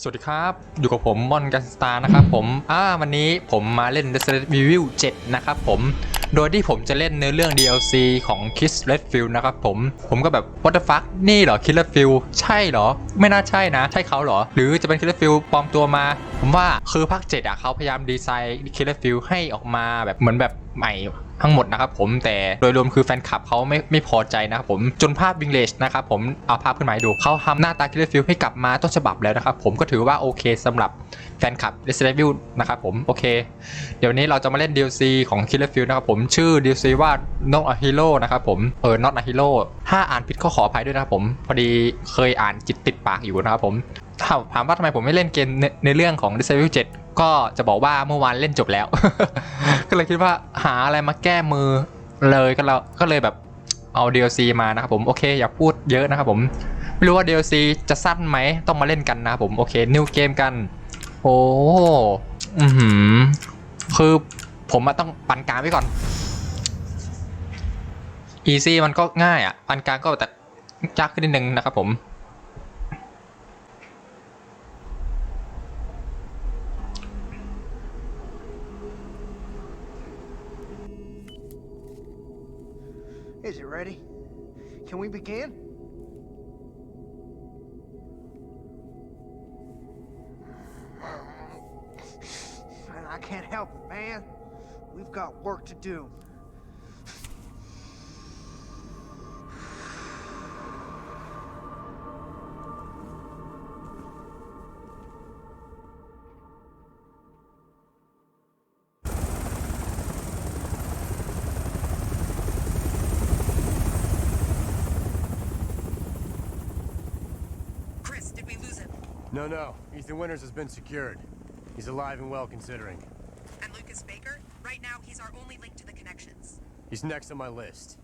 สวัสดีครับ อยู่กับผมมอนกันสตาร์นะครับผม อ่าวันนี้ผมมาเล่น Resident Evil 7 นะครับผม โดยที่ผมจะเล่นเนื้อเรื่อง DLC ของ Kiss Redfield นะครับผม ผมก็แบบ what the fuck นี่เหรอ Kiss Redfield ใช่เหรอ ไม่น่าใช่นะ ใช่เขาเหรอ หรือจะเป็น Kiss Redfield ปลอมตัวมา ผมว่าคือภาค 7 อะเขาพยายามดีไซน์ Kiss Redfield ให้ออกมาแบบเหมือนแบบ ใหม่ทั้งหมดนะครับผมแต่โดยรวมคือแฟนคลับเขาไม่ไม่พอใจนะครับผมจนภาพวิงเลชนะครับผมเอาภาพขึ้นมาให้ดูเขาทำหน้าตาคิลเลอร์ฟิลให้กลับมาต้นฉบับแล้วนะครับผมก็ถือว่าโอเคสำหรับแฟนคลับ Resident Evil นะครับผมโอเค เดี๋ยวนี้เราจะมาเล่น DLC ของ Killer Field นะครับผมชื่อ DLC ว่า Not a Hero นะครับผมเออ Not a Hero ถ้าอ่านผิดก็ขออภัยด้วยนะครับผมพอดีเคยอ่านจิตติดปากอยู่นะครับผมถามถามว่าทำไมผมไม่เล่นเกมในในเรื่องของ Resident Evil 7 ก็จะบอกว่าเมื่อวานเล่นจบแล้ว ก็เลยคิดว่าหาอะไรมาแก้มือเลยก็เราก็เลยแบบเอา DLC มานะครับผมโอเคอย่าพูดเยอะนะครับผมไม่รู้ว่า DLC จะสั้นไหมต้องมาเล่นกันนะครับผมโอเคนิวเกมกัน โอ้อือหือคือผมอะต้องปันกลางไว้ก่อน easy มันก็ง่ายอะปันกลางก็แต่ยากขึ้นนิดนึงนะครับผม Can we begin? I can't help it, man. We've got work to do. No, no. Ethan Winters has been secured. He's alive and well considering. And Lucas Baker? Right now, he's our only link to the connections. He's next on my list.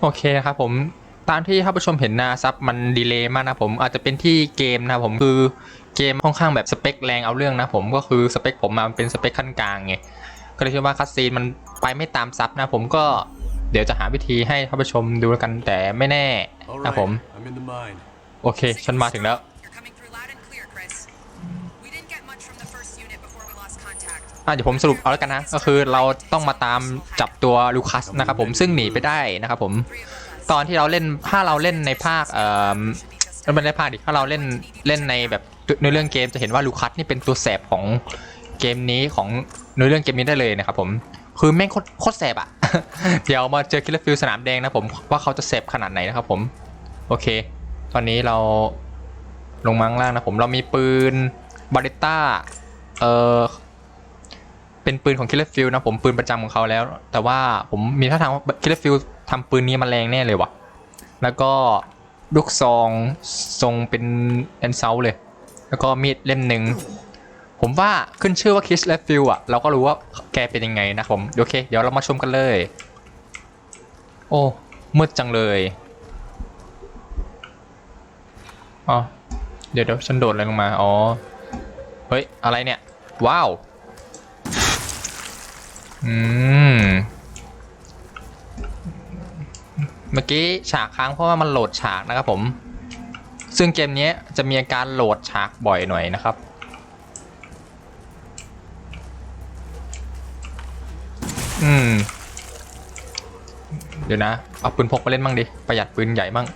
โอเคนะครับผมตามที่ท่านผู้ชมเห็นนะซับมันดีเลย์มากนะผมอาจจะเป็นที่เกมนะผมคือ เกมค่อนข้างแบบสเปคแรงเอาเรื่องนะผมก็คือสเปคผมมาเป็นสเปคขั้นกลางไงก็เลยคิดว่าคัสซีนมันไปไม่ตามซับนะผมก็เดี๋ยวจะหาวิธีให้ท่านผู้ชมดูแล้วกันแต่ไม่แน่ All นะ right, ผม I'm in the mine. โอเคฉันมาถึงแล้ว You're coming through loud and clear, Chris. We didn't get much from the first unit before we lost contact. อะเดี๋ยวผมสรุปเอาแล้วกันนะก็คือเราต้องมาตามจับตัวลูคัสนะครับผมซึ่งหนีไปได้นะครับผม Three of us. ตอนที่เราเล่นถ้าเราเล่นในภาคเอ่อ Should be just มันเป็นในภาคดิถ้าเราเล่นเล่นในแบบ ในเรื่องเกมจะเห็นว่าลูคัสนี่เป็นตัวแสบของเกมนี้ของในเรื่องเกมนี้ได้เลยนะครับผมคือแม่งโคตรแสบอะ เดี๋ยวมาเจอคิลเลอร์ฟิลสนามแดงนะผมว่าเขาจะแสบขนาดไหนนะครับผมโอเค ตอนนี้เราลงมาข้งล่างนะผมเรามีปืนบาริต้าเออเป็นปืนของคิลเลอร์ฟิลนะผมปืนประจำของเขาแล้ว แต่ว่าผมมีท่าทางว่าคิลเลอร์ฟิลทำปืนนี้มาแรงแน่เลยว่ะแล้วก็ลูกซองทรงเป็นแอนเซลเลย แล้วก็มีดเล่มหนึ่งผมว่าขึ้นชื่อว่าคิสและฟิลอะเราก็รู้ว่าแกเป็นยังไงนะผมโอเค เดี๋ยวเรามาชมกันเลย โอ้มืดจังเลยอ๋อเดี๋ยวเดี๋ยวฉันโดดอะไรลงมาอ๋อเฮ้ยอะไรเนี่ย ว้าวอืมเมื่อกี้ฉากค้างเพราะว่ามันโหลดฉากนะครับผม ซึ่งเกมนี้จะมีอาการโหลดฉากบ่อยหน่อยนะครับ อืม เดี๋ยวนะ เอาปืนพกมาเล่นบ้างดิ ประหยัดปืนใหญ่บ้าง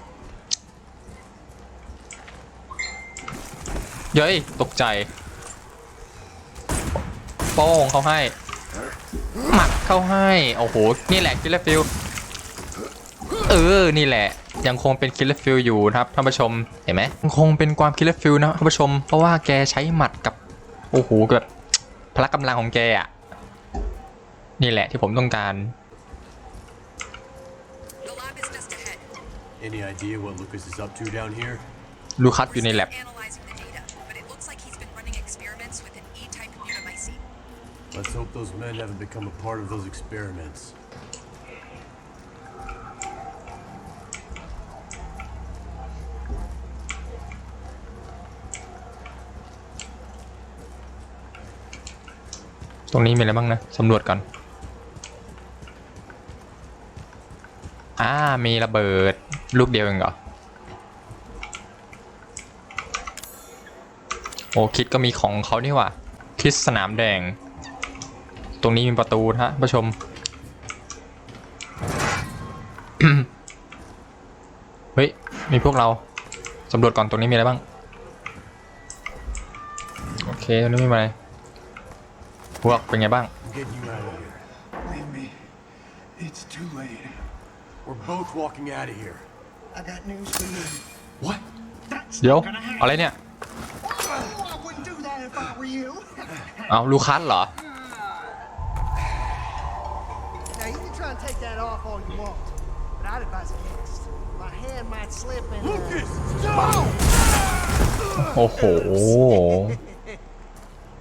เย้ย ตกใจ โป้งเขาให้ หมัดเข้าให้ โอ้โห นี่แหละคิลเลอร์ฟิล เออ นี่แหละ ยังคงเป็นคิลเลอร์ฟิลอยู่นะครับท่านผู้ชมเห็นไหมยังคงเป็นความคิลเลอร์ฟิลนะท่านผู้ชม เพราะว่าแกใช้หมัดกับโอ้โหแบบพละกำลังของแกอะนี่แหละที่ผมต้องการ The lab is just ahead. Any idea what Lucas is up to down here? ลูคัสอยู่ใน We're แล still บ analyzing the data, but it looks like he's been running experiments with an E-type immunomycete. Let's hope those men haven't become a part of those experiments. ตรงนี้มีอะไรบ้างนะสำรวจก่อนอ่ามีระเบิดลูกเดียวเองเหรอโอ้คิดก็มีของเขานี่หว่าคิดสนามแดง ตรงนี้มีประตูฮะผู้ชมเฮ้ยมีพวกเราสำรวจก่อนตรงนี้มีอะไรบ้าง โอเคตรงนี้มีอะไร พวกเป็นไงบ้าง I'm getting you out of here. Leave me. It's too late. We're both walking out of here. I got news for you. What? That's เดี๋ยว not gonna happen. อะไรเนี่ย Oh, I wouldn't do that if I were you. เอาลูคัสเหรอ Now, you can try and take that off all you want, but I'd advise against. My hand might slip and. uh, Lucas! โอ้โห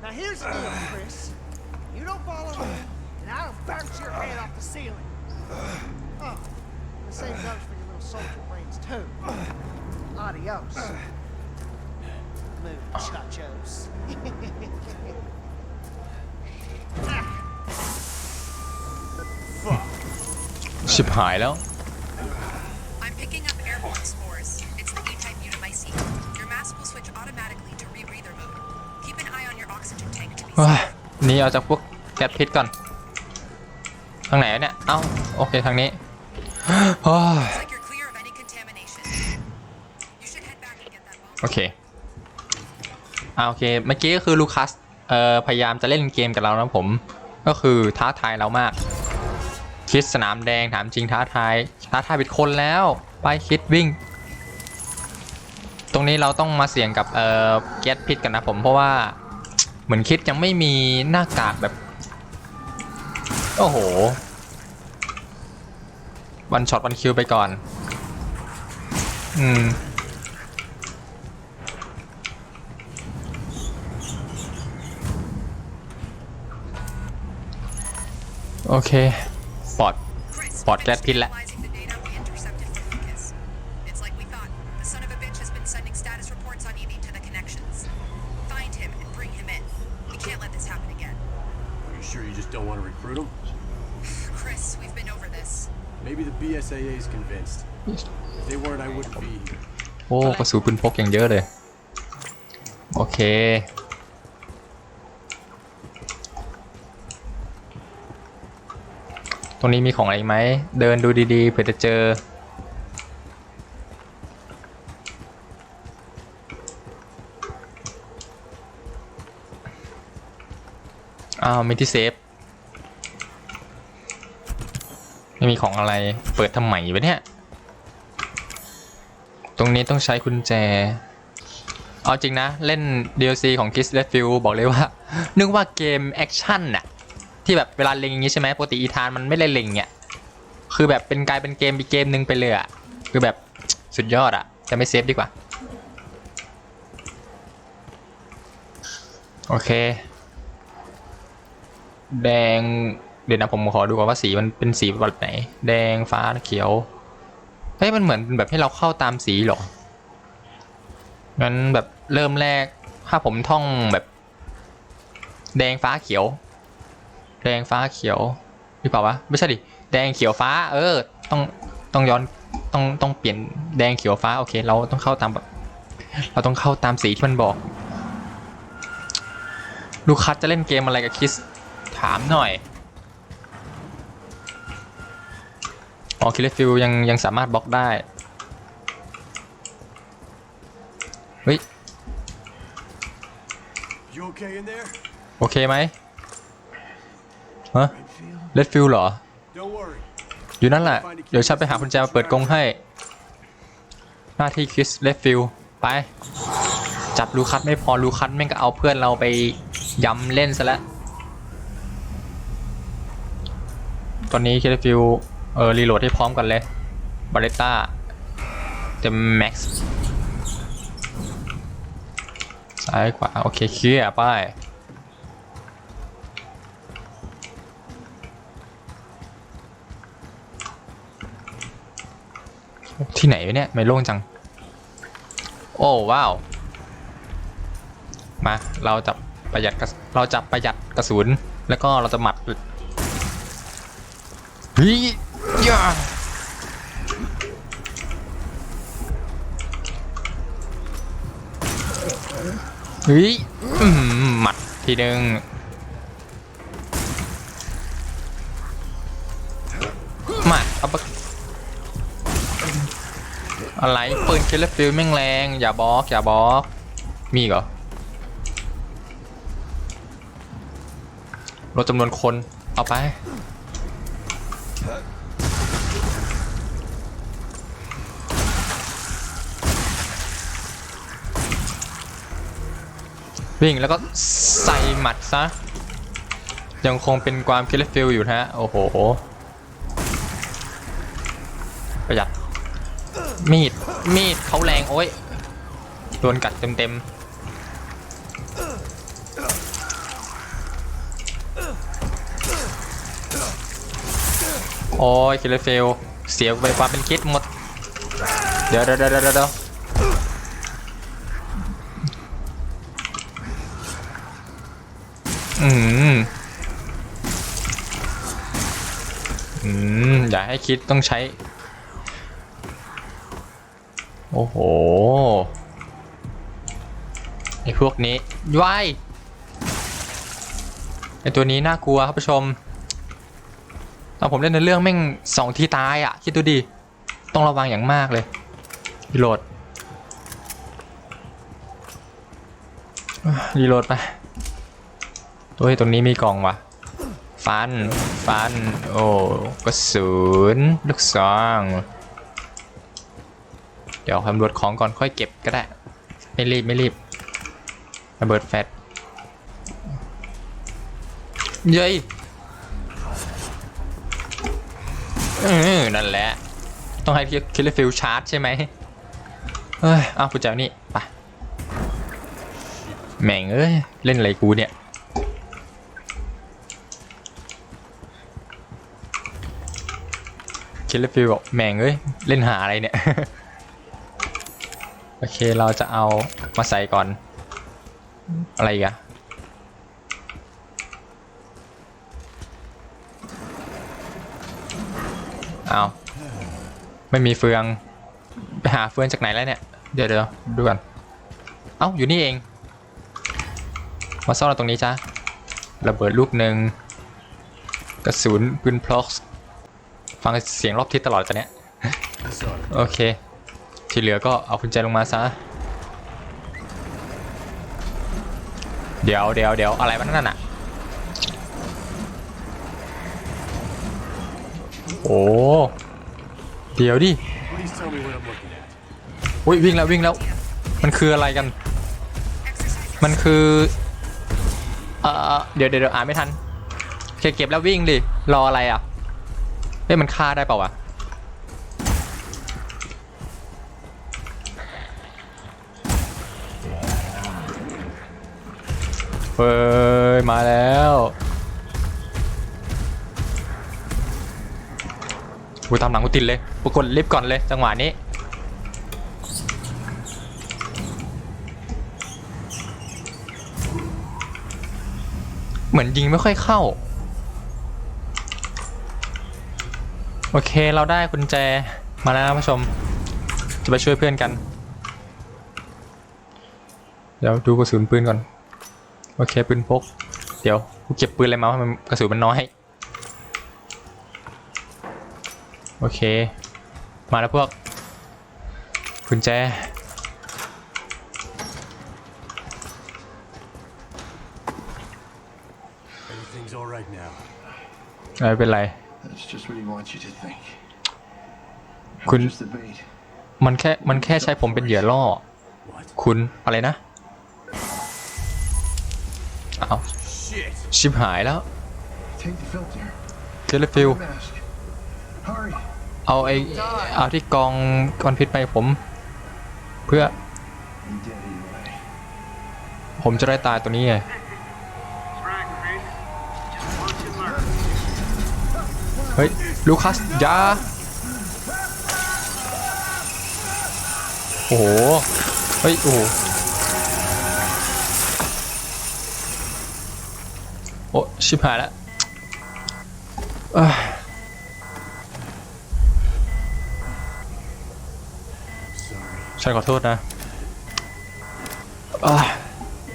Now, here's the deal, Chris. ceiling. Oh, the same goes for your little soldier brains, too. Adios. Muchachos. ชิบหายแล้ว I'm picking up airborne spores. It's the E-type Unimycete. Your mask will switch automatically to rebreather mode. Keep an eye on your oxygen tank to be ว้า safe. หนี่เอาจากพวกแก๊สพิษก่อน ทางไหนวะเนี่ย เอ้า โอเค ทางนี้โอ้ย Looks like you're clear of any contamination. You should head back and get that bomb. โอเคอ่าโอเค เมื่อกี้ก็คือลูคัส เอ่อ พยายามจะเล่นเกมกับเรานะผม ก็คือท้าทายเรามาก คิดสนามแดงถามจริงท้าทาย ท้าทายผิดคนแล้ว ไปคิดวิ่ง ตรงนี้เราต้องมาเสี่ยงกับ เอ่อ แก๊สพิษกันนะผม เพราะว่า เหมือนคิดยังไม่มีหน้ากากแบบ โอ้โห วันช็อตวันคิวไปก่อน อืม โอเคปลอด Chris, Spot we've that been pin la- analyzing the data we intercepted from Lucas. It's like we thought. The son of a bitch has been sending status reports on Evie to the connections. Find him and bring him in. We can't let this happen again. Are you sure you just don't want to recruit him? Chris, we've been over this. Maybe the BSAA is convinced. If they weren't, I wouldn't be here. โอ้กระสุนปืนพกอย่างเยอะเลย โอเค ตรงนี้มีของอะไรอีกไหม เดินดูดีๆ เผื่อจะเจอ อ้าวมีที่เซฟ ไมีของอะไรเปิดทำไมวะเนี่ย ตรงนี้ต้องใช้กุญแจ เอาจริงนะ เล่น DLC ของ Kiss Red Field บอกเลยว่า นึกว่าเกมแอคชั่นน่ะ ที่แบบเวลาเล็งอย่างงี้ใช่ไหมปกติอีธานมันไม่ได้เล็งเนี่ยคือแบบเป็นกลายเป็นเกมอีกเกมหนึ่งไปเลยอะคือแบบสุดยอดอะจะไม่เซฟดีกว่า โอเค แดง เดี๋ยวนะผมขอดูก่อนว่าสีมันเป็นสีแบบไหน แดงฟ้าเขียวเฮ้ยมันเหมือนแบบให้เราเข้าตามสีหรองั้นแบบเริ่มแรกถ้าผมท่องแบบ แดงฟ้าเขียว แดงฟ้าเขียวหรือเปล่าวะไม่ใช่ดิแดงเขียวฟ้า เออ ต้องต้องย้อนต้องต้องเปลี่ยนแดงเขียวฟ้าโอเค เราต้องเข้าตามแบบ เราต้องเข้าตามสีที่มันบอกลูคัสจะเล่นเกมอะไรกับคิสถามหน่อย อ๋อคิลฟิลยังยังสามารถบล็อกได้ เฮ้ย You okay in there? โอเคไหมฮะ Redfield? เลดฟิลเหรอ Don't worry. อยู่นั่นแหละ เดี๋ยวฉันไปหากุญแจมาเปิดกรงให้ หน้าที่คริสเลดฟิลไป จับลูคัสไม่พอลูคัสแม่งก็เอาเพื่อนเราไปยำเล่นซะแล้ว ตอนนี้คิลฟิล เออ รีโหลดให้พร้อมกันเลยบาเลต้าเต็มแม็กซ์ซ้ายขวาโอเคเคลียร์ไปที่ไหนเนี่ยไม่โล่งจัง โอ้ว้าว มา เราจะประหยัดกระเราจะประหยัดกระสุน แล้วก็เราจะหมัดเฮ้ย ย่าเฮ้ยหมัดทีหนึ่งมาเอาปะอะไรปืนคิลเลฟิลแม่งแรง อย่าบล็อกอย่าบล็อกมีอีกเหรอลดจำนวนคน เอาไป วิ่งแล้วก็ใส่หมัดซะ ยังคงเป็นความคิลเลฟิลอยู่นะฮะ โอ้โห ประหยัด มีด มีดเขาแรงโอ้ย โดนกัดเต็มๆ โอ้ยคิลเลฟิลเสียไปความเป็นคิดหมด เดี๋ยวเดี๋ยวเดี๋ยวเดี๋ยวเดี๋ยว อืม อืม อย่าให้คิดต้องใช้ โอ้โห ไอพวกนี้ว้ายไอตัวนี้น่ากลัวครับผู้ชม ตอนผมเล่นในเรื่องแม่งสองทีตายอะ คิดดูดิ ต้องระวังอย่างมากเลยรีโหลดรีโหลดไป โอ้ยตรงนี้มีกล่องวะฟัน ฟัน โอ้กระสุนลูกซองเดี๋ยวตำรวจของก่อนค่อยเก็บก็ได้ ไม่รีบไม่รีบระเบิดแฟตเย้ยเออนั่นแหละ ต้องให้คิลเลฟิลชาร์จใช่ไหมเอ้ยเอาคุณเจ้านี่ไปแม่งเอ้ย เล่นอะไรกูเนี่ย คิลเลฟิลบอกแม่งเอ้ย เล่นหาอะไรเนี่ย โอเคเราจะเอามาใส่ก่อน อะไรอีกอะเอาไม่มีเฟือง ไปหาเฟืองจากไหนแล้วเนี่ย เดี๋ยวเดี๋ยวดูก่อน เอ้า อยู่นี่เอง มาซ่อนเราตรงนี้จ้าระเบิดลูกหนึ่งกระสุนปืนพล็อก ฟังเสียงรอบทิศตลอดตอนเนี้ย This ought to โอเค ที่เหลือก็เอากุญแจลงมาซะ เดี๋ยวเดี๋ยวเดี๋ยวอะไรวะนั่นน่ะ โอ้เดี๋ยวดิ Please tell me what I'm looking at. อุ้ยวิ่งแล้ววิ่งแล้ว มันคืออะไรกัน มันคือเอ่อเดี๋ยวเดี๋ยวเดี๋ยวอ่านไม่ทันโอเคเก็บแล้ววิ่งดิ รออะไรอะ เฮ้ยมันฆ่าได้เปล่าวะ เฮ้ย มาแล้วกูตามหลังกูติดเลยกูกดลิฟต์ก่อนเลยจังหวะนี้ เหมือนยิงไม่ค่อยเข้า โอเคเราได้กุญแจมาแล้วนะผู้ชม จะไปช่วยเพื่อนกัน เดี๋ยวดูกระสุนปืนก่อน โอเคปืนพก เดี๋ยวกูเก็บปืนอะไรมาว่ามันกระสุนมันน้อย โอเค มาแล้วพวกกุญแจ Everything's all right now. ไม่เป็นไร That's just what he wants you to think. I'm Couldn't- just the bait. มันแค่ มันแค่ใช้ผมเป็นเหยื่อล่อ What? คุณอะไรนะอ้าว Shit! ชิบหายแล้ว Take the filter. เจลฟิล Mask. Hurry. เอาไอเอาที่กองกอนพิษไปผม เพื่อ I'm dead either way. ผมจะได้ตายตัวนี้ไง เฮ้ยลูคัสยาโอ้โห เฮ้ย โอ้โหโอ้ชิบหายแล้วเอ้ย Sorry. ฉันขอโทษนะอะ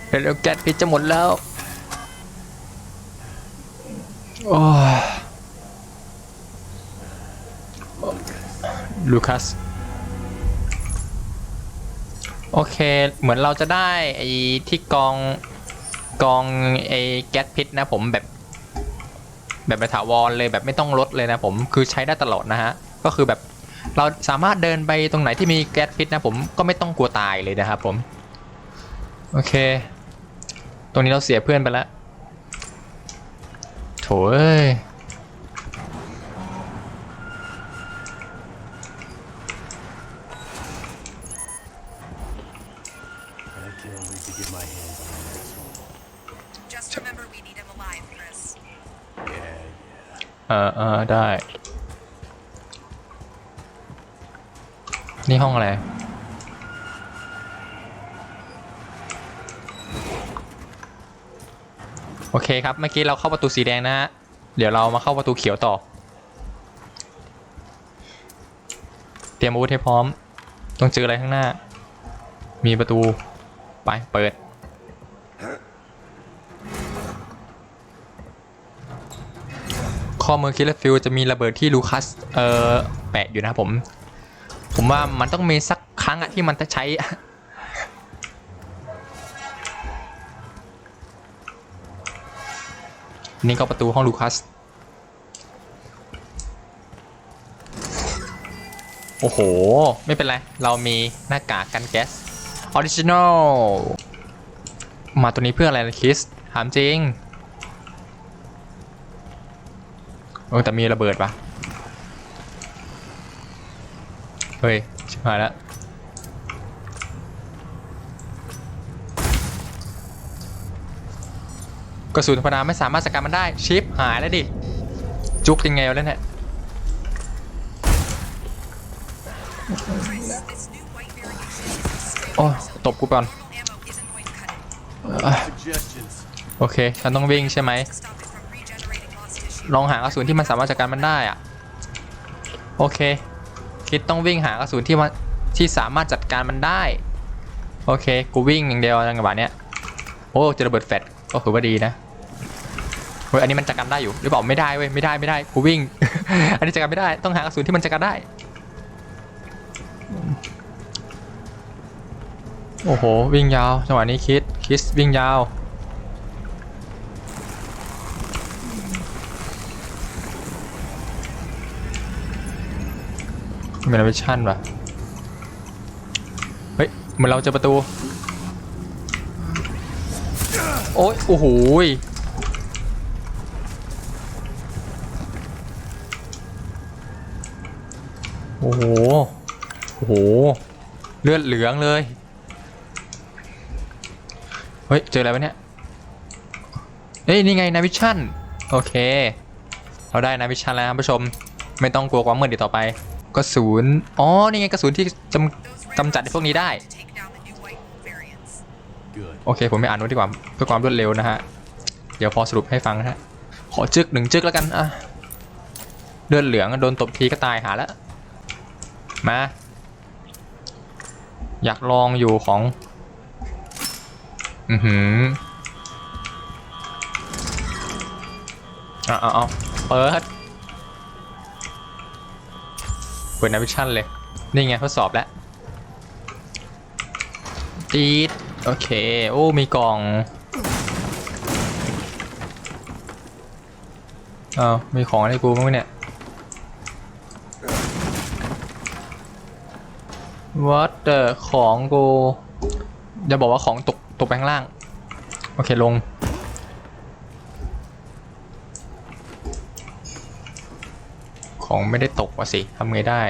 เดี๋ยวแก๊สพิษจะหมดแล้ว โอ้ย ลูคัส โอเค เหมือนเราจะได้ไอ้ที่กองกองไอ้แก๊สพิษนะผมแบบแบบไปถาวรเลยแบบไม่ต้องลดเลยนะผมคือใช้ได้ตลอดนะฮะ ก็คือแบบเราสามารถเดินไปตรงไหนที่มีแก๊สพิษนะผมก็ไม่ต้องกลัวตายเลยนะครับผม โอเค ตรงนี้เราเสียเพื่อนไปแล้วโถเอ้ย ออเออได้ นี่ห้องอะไร โอเคครับ เมื่อกี้เราเข้าประตูสีแดงนะฮะ เดี๋ยวเรามาเข้าประตูเขียวต่อ เตรียมอาวุธให้พร้อม ต้องเจออะไรข้างหน้า มีประตู ไป เปิด ข้อมือคิลเลฟิลจะมีระเบิดที่ลูคัสเอ่อแปะอยู่นะครับผม ผมว่ามันต้องมีสักครั้งอะที่มันจะใช้นี่ก็ประตูห้องลูคัส โอ้โห ไม่เป็นไร เรามีหน้ากากกันแก๊สออริจินอล มาตัวนี้เพื่ออะไรนะคิส ถามจริง โอ้แต่มีระเบิดปะเฮ้ย ชิบหายแล้วกระสุนธรรมดาไม่สามารถสกัดมันได้ ชิปหายแล้วดิ จุกยังไงวะเนี่ยโอ้ตบกูก่อน โอเค ฉันต้องวิ่งใช่ไหม ลองหากระสุนที่มันสามารถจัดการมันได้อะโอเค คิดต้องวิ่งหากระสุนที่มันที่สามารถจัดการมันได้ โอเค กูวิ่งอย่างเดียวจังหวะเนี้ยโอ้เจะระเบิดแฟลชก็ถือว่าดีนะเฮ้ยอันนี้มันจัดการได้อยู่หรือเปล่าไม่ได้เว้ยไม่ได้ไม่ได้กูวิ่ง อันนี้จัดการไม่ได้ต้องหากระสุนที่มันจัดการได้ โอ้โหวิ่งยาวจังหวะนี้คิดคิดวิ่งยาว มีนาวิชั่นป่ะเฮ้ยเหมือนเราจอประตู โอ้ยโอ้โหโอ้โห โอ้โห เลือดเหลืองเลย เฮ้ย เจออะไรวะเนี่ย เฮ้ย นี่ไงนาวิชั่น โอเค เราได้นาวิชั่นแล้วครับผู้ชม ไม่ต้องกลัวความมืดอีกต่อไป กระสุนอ๋อ นี่ไงกระสุนที่จำกำจัดไอ้พวกนี้ได้ To take down the new white variants. Good. โอเค ผมไม่อ่านโน้ตดีกว่าเพื่อความรวดเร็วนะฮะ เดี๋ยวพอสรุปให้ฟังนะฮะ ขอจึกหนึ่งจึกแล้วกันอะเลือดเหลืองโดนตบทีก็ตายหาแล้ว มา อยากลองอยู่ของ อือหือเอาเอาเอาเปิด ปิดนาวิชั่นเลย นี่ไงทดสอบแล้วจีดโอเค โอ้ มีกล่องอ้ามีของให้กูบ้างเนี่ย What the ของกูจะบอกว่าของตกตกไปข้างล่าง โอเคลง ของไม่ได้ตกว่ะสิทำไงได้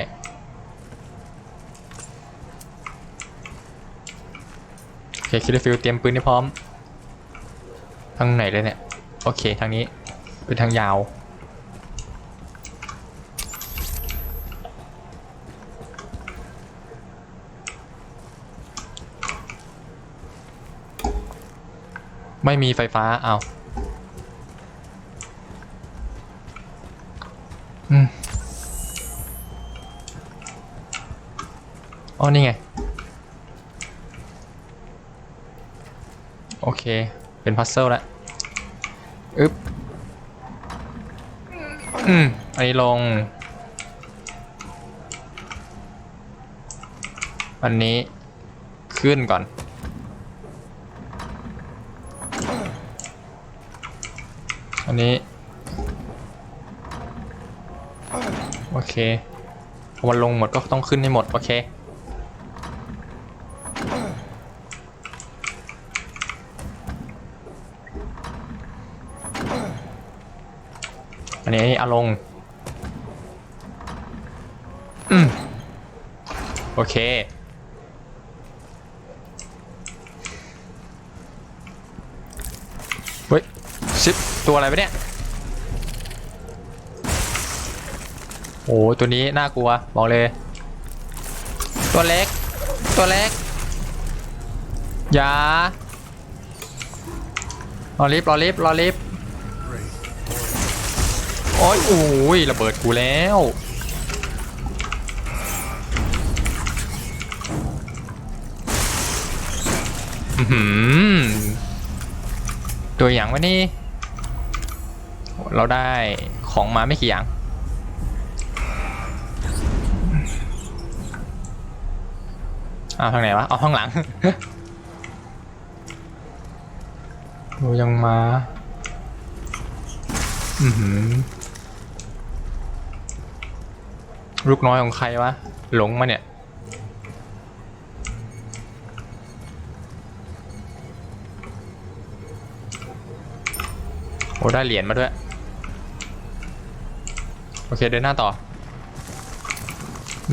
โอเคคิดฟิลเตรียมปืนให้พร้อม ทางไหนเลยเนี่ย โอเคทางนี้เป็นทางยาวไม่มีไฟฟ้า เอา อ๋อนี่ไง โอเค เป็นพัซเซิลแล้วอึ๊บ อืม อันนี้ลง อันนี้ขึ้นก่อน อันนี้ โอเคพอมันลงหมดก็ต้องขึ้นให้หมด โอเค อันนี้ เอาลง โอเค เฮ้ยชิปตัวอะไรไปเนี่ย โอ้ตัวนี้น่ากลัว บอกเลย ตัวเล็ก ตัวเล็ก อย่ารอลิฟรอลิฟรอลิฟ อ้ยโอ้ยระเบิดกูแล้วหือตัวอย่างวะนี่ เราได้ของมาไม่กี่อย่าง เอาทางไหนวะ เอาข้างหลังดูยังมา อือหือ ลูกน้อยของใครวะ หลงมาเนี่ย โอ้ได้เหรียญมาด้วย โอเคเดินหน้าต่อ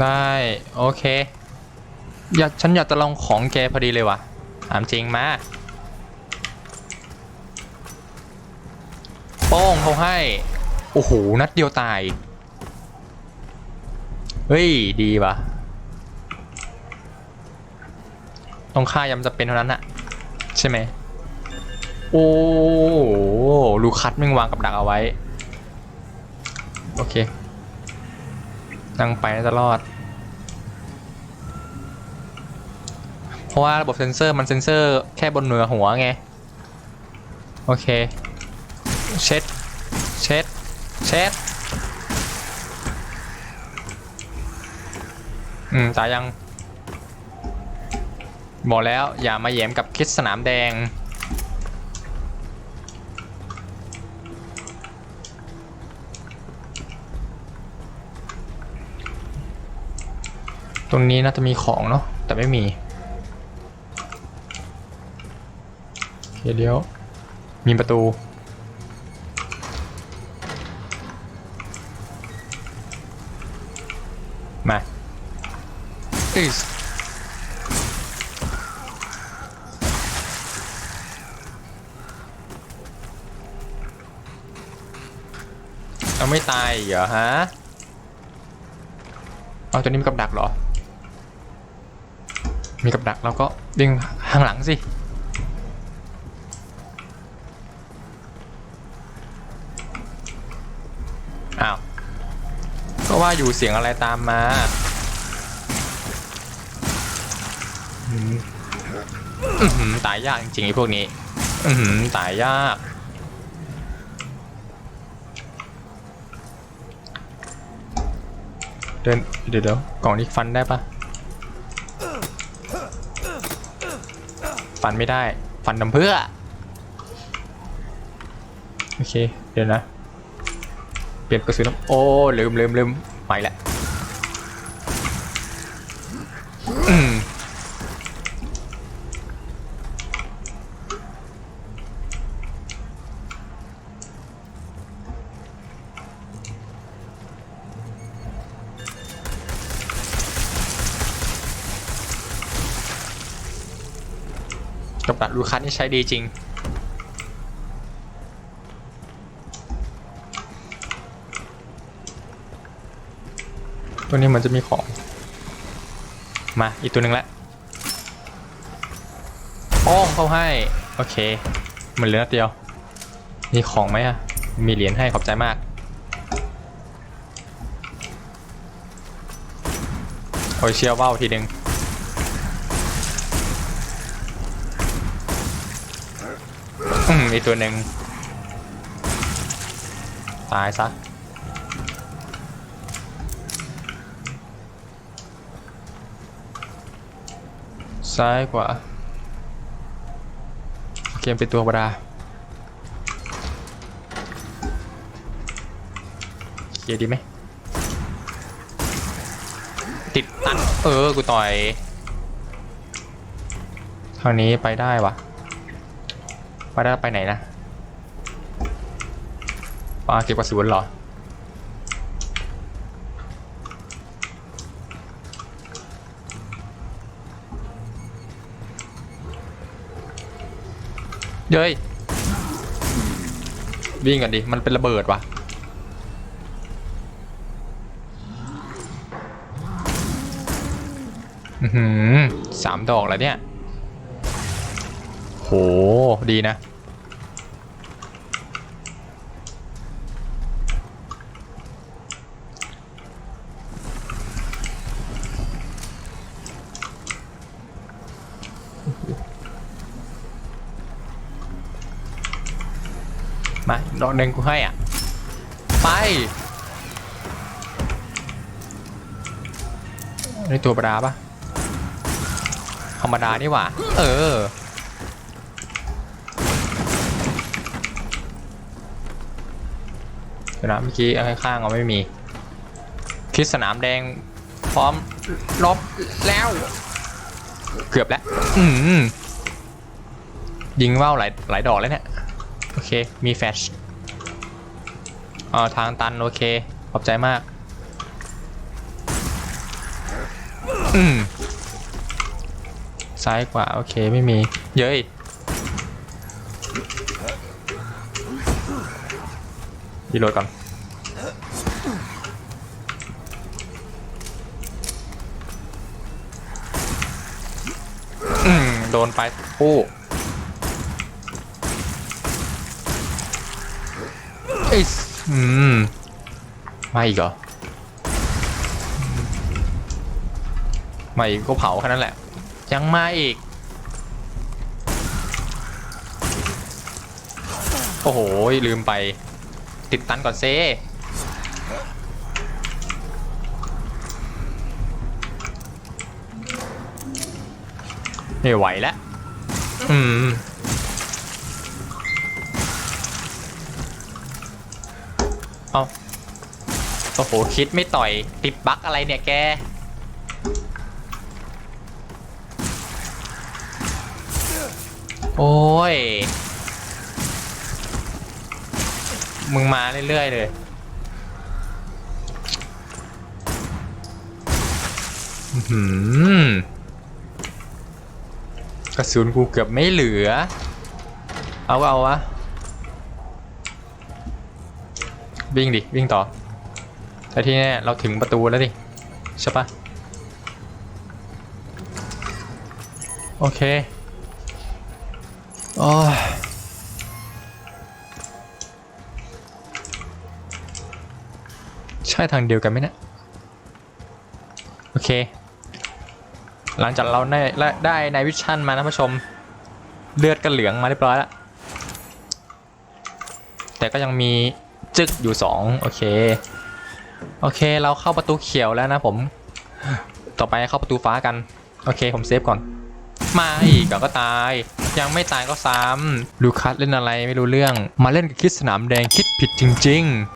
ได้ โอเค อยากฉันอยากจะลองของแกพอดีเลยว่ะถามจริงมาโป้งเขาให้ โอ้โห นัดเดียวตาย เฮ้ย ดีว่ะต้องฆ่ายำจะเป็นเท่านั้นอะใช่ไหม โอ้โหลูคัสแม่งวางกับดักเอาไว้ โอเค นั่งไปน่าจะรอด เพราะว่าระบบเซ็นเซอร์มันเซ็นเซอร์แค่บนเหนือหัวไง โอเค เช็ด เช็ด เช็ด อืมตายยังบอกแล้วอย่ามาแย้มกับคิดสนามแดง ตรงนี้น่าจะมีของเนาะแต่ไม่มีเดี๋ยวมีประตู อิสเอาไม่ตายเหรอฮะเอาตัวนี้มีกับดักเหรอมีกับดักแล้วก็ดึงข้างหลังสิ อ้าว ก็ว่าอยู่เสียงอะไรตามมาอืมอื้อหือ ตายยากจริงๆไอ้พวกนี้ อืตายยาก เดินเดี๋ยวเดี๋ยวกล่องนี้ฟันได้ปะฟันไม่ได้ ฟันทำเพื่อ โอเค เดี๋ยวนะ เปลี่ยนกระสุนน้ำโอ้ ลืมลืมลืมไปแหละ ลูคัสนี่ใช้ดีจริง ตัวนี้มันจะมีของ มาอีกตัวหนึ่งละป้องเข้าให้ โอเค มันเหลือเดียว มีของไหมอะมีเหรียญให้ขอบใจมากโอ้ยเชียวว่าทีหนึ่ง มีตัวหนึ่งตายซะซ้ายกว่าเกมเป็นตัวธรรมดาเยดีไหมติดตันเออ กูต่อยทางนี้ไปได้วะ ไปได้ไปไหนนะปาเก็บกระสุนเหรอเย้ยวิ่งกันดิ มันเป็นระเบิดว่ะอือหือสามดอกแล้วเนี่ย โห ดีนะ มาดอกหนึ่งกูให้อะ ไปนี่ตัวประดาปะธรรมดานี่หว่า เออ เดี๋ยวนะเมื่อกี้ข้างๆเอาไม่มี คิดสนามแดงพร้อมลบแล้ว เกือบแล้ว อืมยิงว่าวหลายหลายดอกแล้วเนี่ย โอเค มีแฟชอ๋อทางตัน โอเค ขอบใจมาก อืมซ้ายกว่า โอเค ไม่มี เย้ย ดีโหลดก่อนโดนไปปู้เอ้ยอืมมาอีกเหรอมาอีกก็เผาแค่นั้นแหละ ยังมาอีก โอ้โห ลืมไป ติดตันก่อนเซไม่ไหวแล้ว อืม เอาโอ้โห คิดไม่ต่อย ติดบั๊กอะไรเนี่ยแก โอ้ย มึงมาเรื่อยๆเลย หือกระสุนกูเกือบไม่เหลือ เอาก็เอาวะ วิ่งดิ วิ่งต่อ แต่ที่แน่เราถึงประตูแล้วดิ ใช่ปะโอเค โอ้ย ช่ทางเดียวกันไหมเนะโอเค หลังจากเราได้ได้ในวิชั่นมานะผู้ชม เลือดก็เหลืองมาเรียบร้อยแล้วแต่ก็ยังมีจึกอยู่ 2 โอเค โอเคเราเข้าประตูเขียวแล้วนะผม ต่อไปเข้าประตูฟ้ากัน โอเคผมเซฟก่อน มาอีกก็ตาย ยังไม่ตายก็ซ้ำลูคัสเล่นอะไรไม่รู้เรื่อง มาเล่นกับคิดสนามแดงคิดผิดจริง ๆ